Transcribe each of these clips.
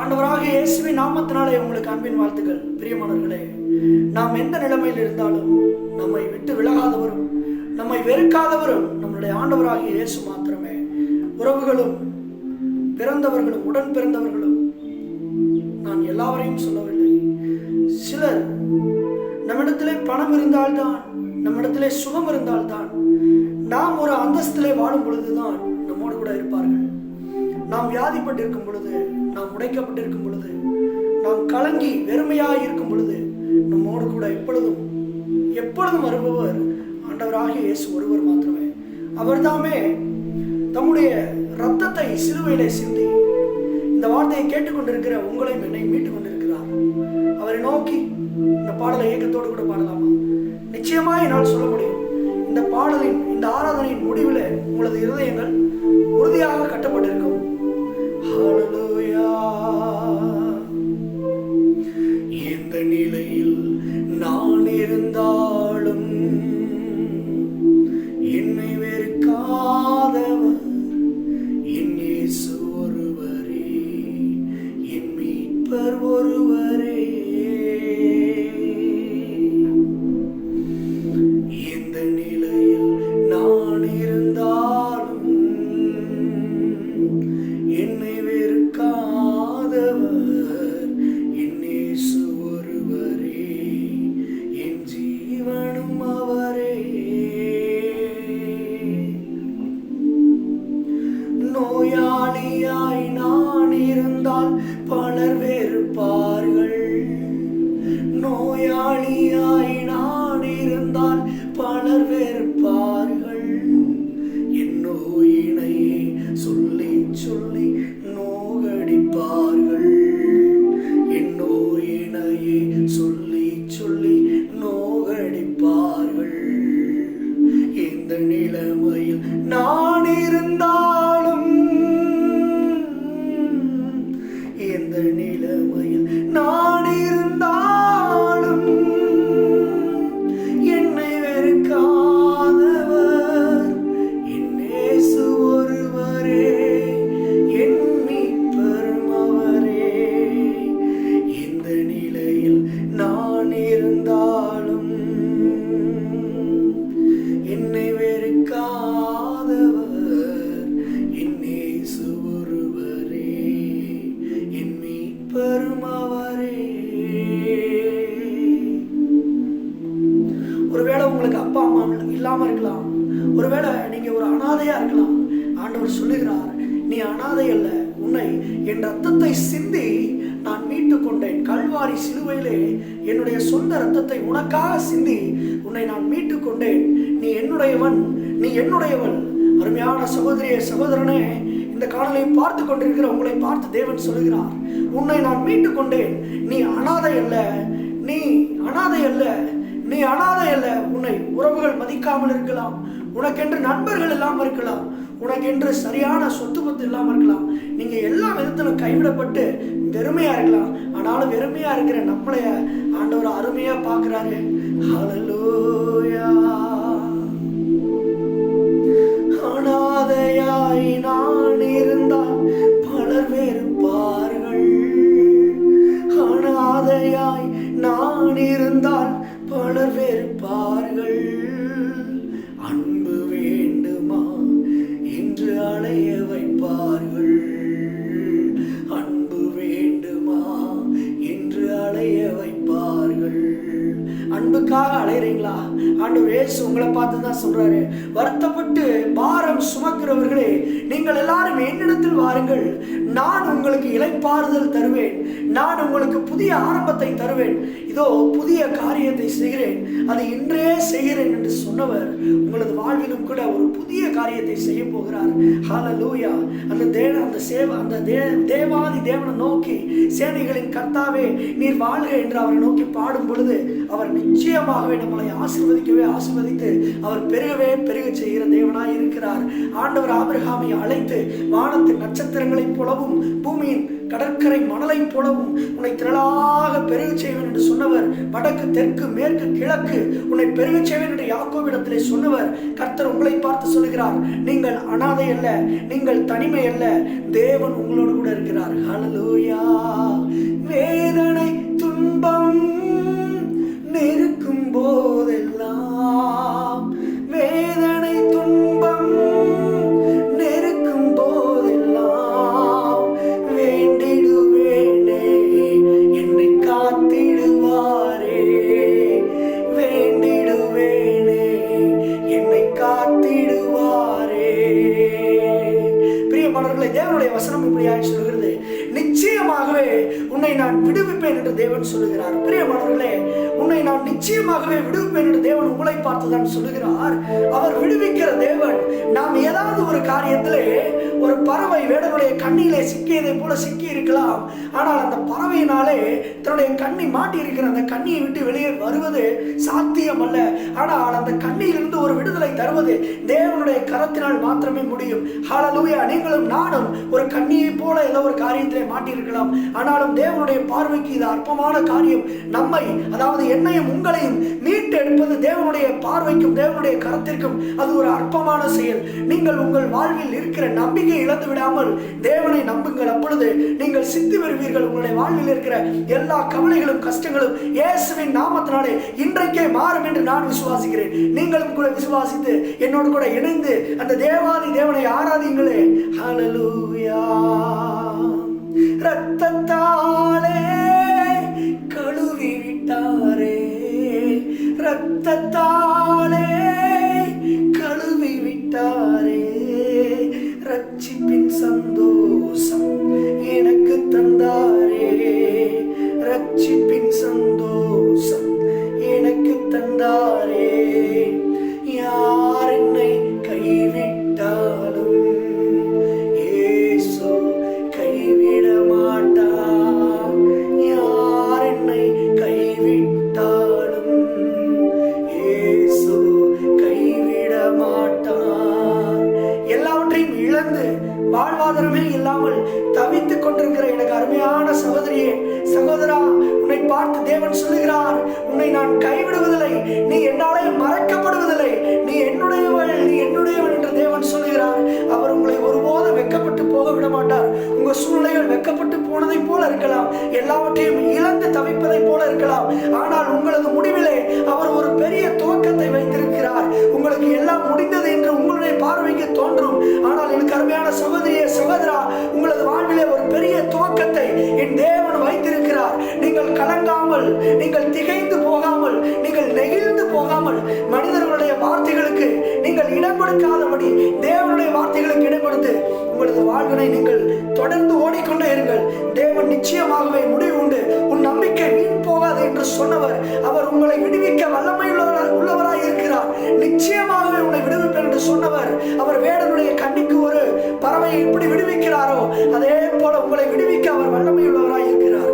ஆண்டவராக இயேசுவின் நாமத்தினாலே உங்களுக்கு அன்பின் வாழ்த்துக்கள். பிரியமானவர்களே நாம் எந்த நிலைமையில் இருந்தாலும் நம்மை விட்டு விலகாதவரும் நம்மை வெறுக்காதவரும் நம்மளுடைய ஆண்டவராகிய இயேசு மாத்திரமே. உறவுகளும் பிறந்தவர்களும் உடன் பிறந்தவர்களும் நான் எல்லாவரையும் சொல்லவில்லை. சிலர் நம்மிடத்திலே பணம் இருந்தால்தான் நம்மிடத்திலே சுகம் இருந்தால்தான் நாம் ஒரு அந்தஸ்திலே வாழும் பொழுதுதான் நம்மோடு கூட இருப்பார்கள். நாம் வியாதிப்பட்டிருக்கும் பொழுது நாம் உடைக்கப்பட்டிருக்கும் பொழுது நாம் கலங்கி வெறுமையாக இருக்கும் பொழுது நம்மோடு கூட எப்பொழுதும் எப்பொழுதும் வருபவர் ஆண்டவராகிய இயேசு ஒருவர் மாத்திரமே. அவர்தாமே தம்முடைய ரத்தத்தை சிலுவையிலே சிந்தி இந்த வார்த்தையை கேட்டுக்கொண்டிருக்கிற உங்களையும் என்னை மீட்டுக் கொண்டிருக்கிறார். அவரை நோக்கி இந்த பாடலை இயக்கத்தோடு கூட பாடலாமா? நிச்சயமாக என்னால் சொல்ல முடியும். இந்த பாடலின் இந்த ஆராதனையின் முடிவில் உங்களது இருதயங்கள் உறுதியாக கட்டப்பட்டிருக்கும் Hallelujah. பலர் ரத்தத்தை உனக்காக சிந்தி உன்னை நான் மீட்டு கொண்டேன். நீ என்னுடையவன் நீ என்னுடையவன் அருமையான சகோதரிய சகோதரனே இந்த காணலை பார்த்து கொண்டிருக்கிற உங்களை பார்த்து தேவன் சொல்லுகிறார். உன்னை நான் மீட்டு கொண்டேன். நீ அனாதை அல்ல. நீ அனாதை அல்ல. நீ அனாதை அல்ல. உன்னை உறவுகள் மதிக்காமல் இருக்கலாம். உனக்கென்று நண்பர்கள் இல்லாமல் இருக்கலாம். உனக்கென்று சரியான சொத்து பத்து இல்லாமல் இருக்கலாம். நீங்க எல்லா விதத்திலும் கைவிடப்பட்டு வெறுமையா இருக்கலாம். ஆனாலும் வெறுமையா இருக்கிற நம்மளைய ஆண்டவர் அருமையா பாக்குறாரு ஹலலூயா ஆண்டவர் இயேசு உங்களை பார்த்து தான் சொல்றாரு. வருத்தப்பட்டு பாரம் சுமக்கிறவர்களே நீங்கள் எல்லாரும் என்னிடத்தில் வாருங்கள். நான் உங்களுக்கு இளைப்பாறுதல் தருவேன். நான் உங்களுக்கு புதிய ஆரம்பத்தை தருவேன். இதோ புதிய காரியத்தை செய்கிறேன். அதை இன்றே செய்கிறேன் என்று சொன்னவர் உங்களது வாழ்விலும் கூட ஒரு புதிய காரியத்தை செய்ய போகிறார். ஹalleluya அந்த தேவ அந்த சேவ அந்த தே தேவாதி தேவனை நோக்கி சேனைகளின் கர்த்தாவே நீர் வாழ்க என்று அவரை நோக்கி பாடும் பொழுது அவர் நிச்சயமாகவே நம்மளை ஆசிர்வதிக்கவே ஆசிர்வதித்து அவர் பெருகவே பெருக செய்கிற தேவனாய் இருக்கிறார். ஆண்டவர் ஆபிரகாமை அழைத்து வானத்தின் நட்சத்திரங்களைப் போலவும் பூமியின் கடற்கரை மணலைப் போலவும் உன்னை திரளாக பெருக செய்வேன் என்று சொன்னவர் வடக்கு தெற்கு மேற்கு கிழக்கு உன்னை பெருக செய்வேன் என்று யாக்கோவிடத்திலே சொன்னவர் கர்த்தர் உங்களை பார்த்து சொல்லுகிறார் நீங்கள் அனாதை அல்ல நீங்கள் தனிமை அல்ல தேவன் உங்களோடு கூட இருக்கிறார். ஹalleluya. வேதனை துன்பம் நெருக்கும் போதெல்லாம் வேதனை நிச்சயமாகவே விடுவிப்பேன் என்று தேவன் உங்களை பார்த்துதான் சொல்லுகிறார். அவர் விடுவிக்கிற தேவன் நாம் ஏதாவது ஒரு காரியத்திலே ஒரு பறவை வேடனுடைய கண்ணிலே சிக்கியதை போல சிக்கி இருக்கலாம் ஆனால் அந்த பறவையினாலே தன்னுடைய கண்ணி மாட்டி இருக்கிற அந்த கண்ணியை விட்டு வெளியே வருவது சாத்தியம் அல்ல ஆனால் அந்த கண்ணியிலிருந்து ஒரு விடுதலை தருவது தேவனுடைய கரத்தினால் மாத்திரமே முடியும். ஹாலலூயா நீங்களும் நானும் ஒரு கண்ணியை போல ஏதோ ஒரு காரியத்திலே மாட்டியிருக்கலாம். ஆனாலும் தேவனுடைய பார்வைக்கு இது அற்பமான காரியம். நம்மை அதாவது என்னையும் உங்களையும் மீட்டெடுப்பது தேவனுடைய பார்வைக்கும் தேவனுடைய கரத்திற்கும் அது ஒரு அற்பமான செயல். நீங்கள் உங்கள் வாழ்வில் இருக்கிற நம்பிக்கை இழந்து விடாமல் தேவனை நம்புங்கள். அப்பொழுது நீங்கள் சித்தி வருவீர்கள். உங்களுடைய வாழ்வில் இருக்கிற எல்லா கவலைகளும் கஷ்டங்களும் இயேசுவின் நாமத்தினாலே இன்றைக்கே மாறும் என்று நான் விசுவாசிக்கிறேன். நீங்களும் கூட விசுவாசித்து என்னோடு கூட இணைந்து அந்த தேவாதி தேவனை ஆராதிங்களே. ஹலலூயா ரத்தத்தாலே கழுவி விட்டாரே ரத்தத்தாலே உங்க வெக்கப்பட்டு போனதை போல இருக்கலாம். எல்லாவற்றையும் இழந்து தவிப்பதை போல இருக்கலாம். ஆனால் உங்களது முடிவிலே அவர் ஒரு பெரிய துவக்கத்தை வைத்திருக்கிறார். உங்களுக்கு எல்லாம் முடிந்தது என்று உங்களுடைய பார்வைக்கு தோன்றும். ஆனால் எனக்கு அருமையான சகோதரிய சகோதரா உங்களது வாழ்விலே ஒரு பெரிய துவக்கத்தை என் தேவன் வைத்திருக்கிறார். நீங்கள் கலங்காமல் நீங்கள் திகைந்து போகாமல் நீங்கள் நெகிழ்ந்து போகாமல் மனிதர்களுடைய வார்த்தைகளுக்கு நீங்கள் இடம் கொடுக்காதபடி தேவனுடைய வார்த்தை வாழ்வினை நீங்கள் தொடர்ந்து ஓடிக்கொண்டே இருங்கள். தேவன் நிச்சயமாகவே முடிவு உண்டு. உன் நம்பிக்கை வீண் போகாது என்று சொன்னவர் அவர் உங்களை விடுவிக்க வல்லமை உள்ளவராய் இருக்கிறார். நிச்சயமாகவே உன்னை விடுவிப்பேன் என்று சொன்னவர் அவர் வேடனுடைய கண்ணிக்கு ஒரு பறவையை இப்படி விடுவிக்கிறாரோ அதே போல உங்களை விடுவிக்க அவர் வல்லமை உள்ளவராய் இருக்கிறார்.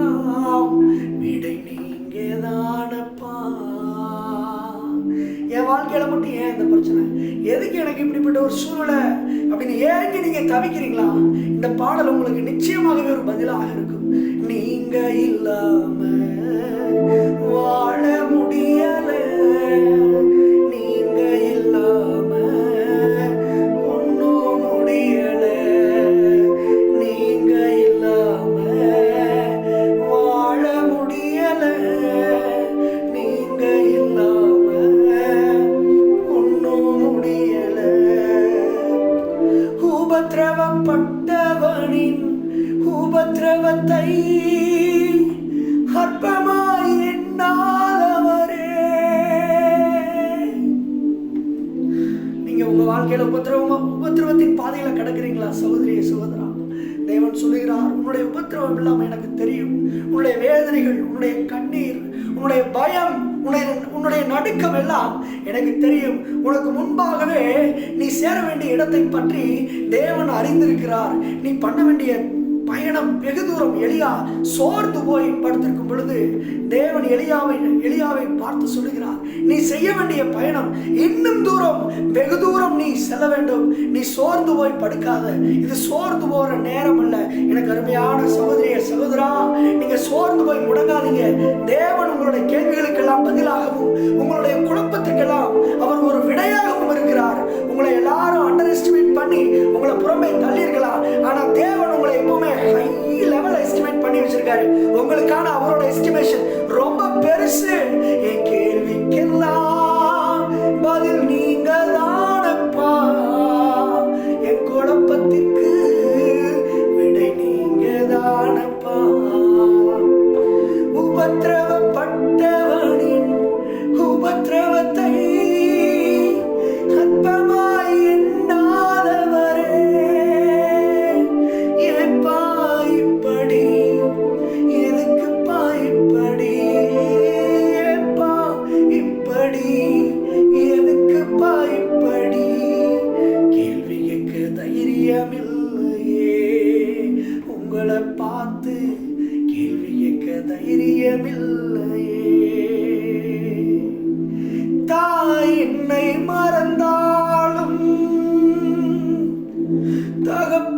குழப்பத்திற்கெல்லாம் விடை நீங்க தானப்பா என் வாழ்க்கையில மட்டும் ஏன் இந்த பிரச்சனை? எதுக்கு எனக்கு இப்படிப்பட்ட ஒரு சூழ்நிலை? அப்படின்னு ஏங்க நீங்க தவிக்கிறீங்களா? இந்த பாடல் உங்களுக்கு நிச்சயமாகவே ஒரு பதிலாக இருக்கும். நீங்க இல்லாம வாழ வாழ்க்கையில உபத்திரவம் உபத்திரவத்தின் பாதையில கிடக்குறீங்களா? சகோதரியே சகோதரா தேவன் சொல்லுகிறார் உன்னுடைய உபத்திரவம் இல்லாமல் எனக்கு தெரியும். உன்னுடைய வேதனைகள் உன்னுடைய கண்ணீர் உன்னுடைய பயம் உன்னுடைய உன்னுடைய நடுக்கம் எல்லாம் எனக்கு தெரியும். உனக்கு முன்பாகவே நீ சேர வேண்டிய இடத்தை பற்றி தேவன் அறிந்திருக்கிறார். நீ பண்ண வேண்டிய பயணம் வெகு தூரம் எளியா சோர்ந்து போய் படுத்திருக்கும் பொழுது தேவன் எளியாவை எளியாவை பார்த்து சொல்லுகிறார் நீ செய்ய வேண்டிய பயணம் இன்னும் தூரம் வெகு தூரம் நீ செல்ல வேண்டும். நீ சோர்ந்து போய் படுக்காத. இது சோர்ந்து போற நேரம் அல்ல. எனக்கு அருமையான சகோதரிய சகோதரா நீங்க சோர்ந்து போய் முடங்காதீங்க. தேவன் உங்களுடைய கேள்விகளுக்கெல்லாம் பதிலாகவும் உங்களுடைய குழப்பத்துக்கெல்லாம் அவர் ஒரு விடையாகவும் இருக்கிறார். உங்களை எல்லாரும் அண்டர் எஸ்டிமேட் பண்ணி உங்களை புறமே தள்ளியிருக்கலாம். ஆனா தேவன் உங்களை எப்பவுமே ஹை லெவல் எஸ்டிமேட் பண்ணி வச்சிருக்காரு. உங்களுக்கான அவரோட எஸ்டிமேஷன் ரொம்ப பெருசு.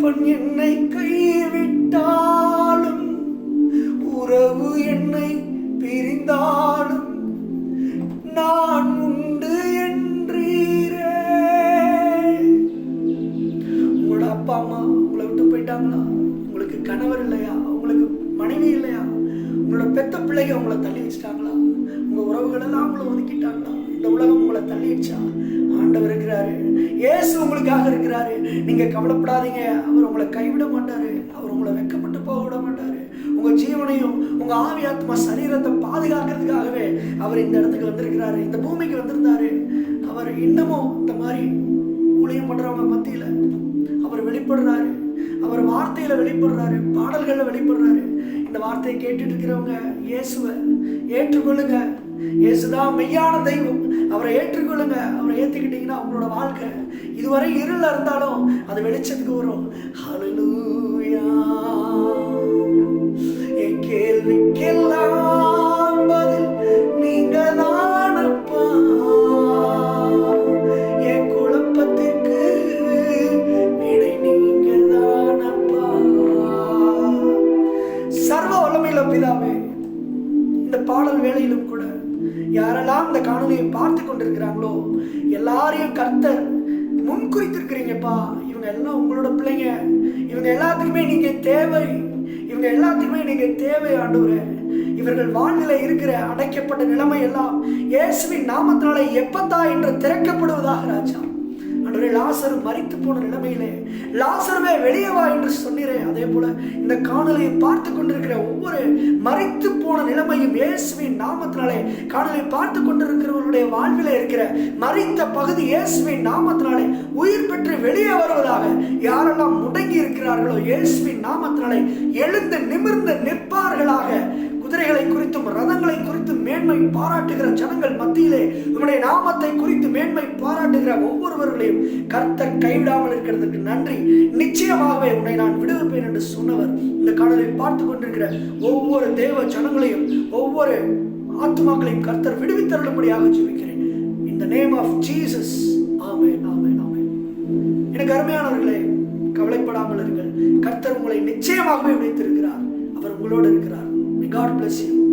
தகப்பன் என்னை கைவிட்டாலும் உறவு என்னை பிரிந்தாலும் நான் உண்டு என்றீரே. உங்களோட அப்பா அம்மா உங்களை விட்டு போயிட்டாங்களா? உங்களுக்கு கணவர் இல்லையா? உங்களுக்கு மனைவி இல்லையா? உங்களோட பெத்த பிள்ளைங்க உங்களை தள்ளி வச்சிட்டாங்களா? உங்க உறவுகள் எல்லாம் உங்களை ஒதுக்கிட்டாங்களா? இந்த உலகம் உங்களை தள்ளிடுச்சா? ஆண்டவர் இருக்கிறாரு. இயேசு உங்களுக்காக இருக்கிறாரு. நீங்க கவலைப்படாதீங்க. அவர் உங்களை கைவிட மாட்டாரு. அவர் உங்களை வெக்கப்பட்டு போக விட மாட்டாரு. உங்க ஜீவனையும் உங்க ஆவி ஆத்மா சரீரத்தை பாதுகாக்கிறதுக்காகவே அவர் இந்த இடத்துக்கு வந்திருக்கிறாரு. இந்த பூமிக்கு வந்திருந்தாரு. அவர் இன்னமும் இந்த மாதிரி ஊழியம் பண்றவங்க மத்தியில அவர் வெளிப்படுறாரு. அவர் வார்த்தையில வெளிப்படுறாரு. பாடல்கள்ல வெளிப்படுறாரு. இந்த வார்த்தையை கேட்டுட்டு இருக்கிறவங்க இயேசுவை ஏற்றுக்கொள்ளுங்க. இயேசுதான் மெய்யான தெய்வம். அவரை ஏற்றுக்கொள்ளுங்க. அவரை ஏற்றுக்கிட்டீங்கன்னா அவங்களோட வாழ்க்கை இதுவரை இருள இருந்தாலும் அது வெளிச்சத்துக்கு வரும். ஹலலூயா என் கேள்விக்கெல்லாம் பிதாவே இந்த பாடல் வேளையிலும் கூட யாரெல்லாம் இந்த காணொலியை பார்த்து கொண்டிருக்கிறாங்களோ எல்லாரையும் கர்த்தர் முன்குறித்திருக்கிறீங்கப்பா. இவங்க எல்லாம் உங்களோட பிள்ளைங்க. இவங்க எல்லாத்துக்குமே நீங்க தேவை. இவங்க எல்லாத்துக்குமே நீங்க தேவை ஆண்டவரே. இவர்கள் வானிலை இருக்கிற அடைக்கப்பட்ட நிலைமை எல்லாம் இயேசுவின் நாமத்தினாலே எப்பத்தா என்று திறக்கப்படுவதாக ராஜா. அன்றே லாசர் மறித்து போன நிலைமையிலே லாசருமே வெளியே வா என்று சொன்னீரே. அதே போல இந்த காணொலியை பார்த்து கொண்டிருக்கிற ஒவ்வொரு மறைத்து போன நிலைமையும் இயேசுவின் நாமத்தினாலே காணொலியை பார்த்து கொண்டிருக்கிறவர்களுடைய வாழ்வில் இருக்கிற மரித்த பகுதி இயேசுவின் நாமத்தினாலே உயிர் பெற்று வெளியே வருவதாக யாரெல்லாம் முடங்கி இருக்கிறார்களோ இயேசுவின் நாமத்தினாலே எழுந்து நிமிர்ந்து நிற்பார்களாக குதிரைகளை குறித்தும் ரதங்களை குறித்தும் மேன்மை பாராட்டுகிற ஜனங்கள் மத்தியிலே உம்முடைய நாமத்தை குறித்து மேன்மை பாராட்டுகிற ஒவ்வொருவர்களையும் கர்த்தர் கைவிடாமல் இருக்கிறதுக்கு நன்றி. நிச்சயமாகவே உன்னை நான் விடுவிப்பேன் என்று சொன்னவர் இந்த காணலை பார்த்து கொண்டிருக்கிற ஒவ்வொரு தேவ ஜனங்களையும் ஒவ்வொரு ஆத்மாக்களையும் கர்த்தர் விடுவித்தருளும்படியாக ஜெபிக்கிறேன். இந்த நேம் ஆஃப் ஜீசஸ் ஆமே ஆமே ஆமே எனக்கு அருமையானவர்களே கவலைப்படாமல் இருங்கள். கர்த்தர் உங்களை நிச்சயமாகவே விடுத்திருக்கிறார் அவர் உங்களோடு இருக்கிறார். God bless you.